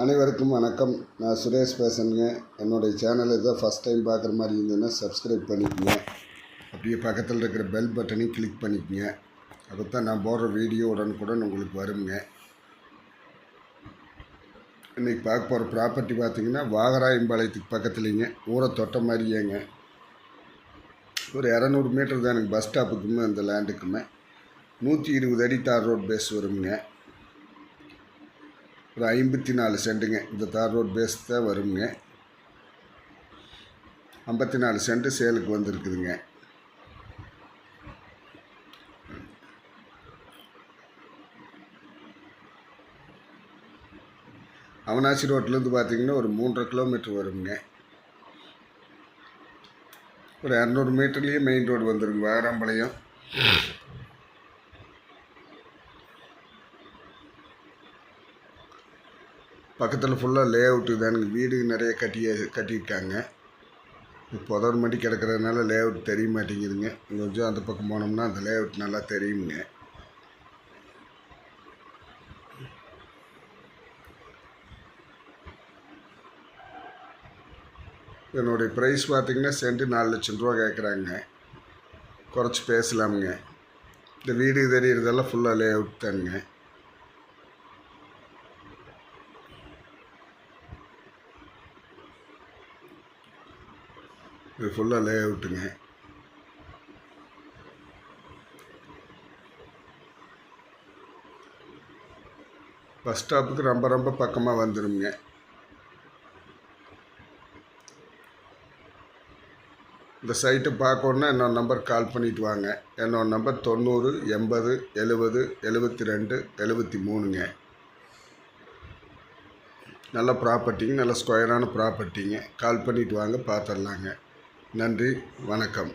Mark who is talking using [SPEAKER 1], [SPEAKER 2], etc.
[SPEAKER 1] அனைவருக்கும் வணக்கம். நான் சுரேஷ் பேசுகிறேங்க என்னுடைய சேனல் இதை ஃபஸ்ட் டைம் பார்க்குற மாதிரி இருந்ததுன்னா சப்ஸ்கிரைப் பண்ணிக்கோங்க. அப்படியே பக்கத்தில் இருக்கிற பெல் பட்டனையும் கிளிக் பண்ணிக்கோங்க. அப்போ தான் நான் போடுற வீடியோ உடனுக்குடன் உங்களுக்கு வருங்க. இன்றைக்கி பார்க்க போகிற ப்ராப்பர்ட்டி பார்த்தீங்கன்னா வாகராயம்பாளையத்துக்கு பக்கத்துலேங்க. ஊரை தொட்ட மாதிரியேங்க. ஒரு இரநூறு மீட்டர் தான் எனக்கு பஸ் ஸ்டாப்புக்குமே அந்த லேண்டுக்குமே நூற்றி இருபது அடி தார் ரோட் பேஸ் வருங்க. ஒரு ஐம்பத்தி நாலு சென்ட்டுங்க இந்த தார் ரோட் பேஸ் தான் வருங்க. ஐம்பத்தி நாலு சென்ட்டு சேலுக்கு வந்திருக்குதுங்க. அவனாசி ரோட்லேருந்து பார்த்தீங்கன்னா ஒரு மூன்றரை கிலோமீட்டர் வருங்க. ஒரு இரநூறு மீட்டர்லேயே மெயின் ரோடு வந்துருங்க. வாகராம்பாளையம். பக்கத்தில் ஃபுல்லாக லே அவுட்டு தானுங்க வீடு நிறைய கட்டிய கட்டியிருக்காங்க. புதர் மண்டி கிடக்கிறதுனால லே அவுட் தெரிய மாட்டேங்குதுங்க. கொஞ்சம் அந்த பக்கம் போனோம்னா அந்த லே அவுட் நல்லா தெரியுங்க. என்னுடைய ப்ரைஸ் பார்த்தீங்கன்னா சென்ட்டு நாலு லட்சம் ரூபா கேட்குறாங்க குறைச்சி பேசலாமுங்க. இந்த வீடு தெரியறதெல்லாம் ஃபுல்லாக லே அவுட் தானுங்க. இது ஃபுல்லாக லே அவுட்டுங்க பஸ் ஸ்டாப்புக்கு ரொம்ப ரொம்ப பக்கமாக வந்துடுங்க இந்த சைட்டை பார்க்கணுன்னா என்னோட நம்பர் கால் பண்ணிட்டு வாங்க. என்னோட நம்பர் தொண்ணூறு எண்பது எழுபது எழுபத்தி ரெண்டு எழுபத்தி மூணுங்க நல்ல ப்ராப்பர்ட்டிங்க நல்ல ஸ்கொயரான ப்ராப்பர்ட்டிங்க கால் பண்ணிட்டு வாங்க பார்த்துடலாங்க நன்றி வணக்கம்.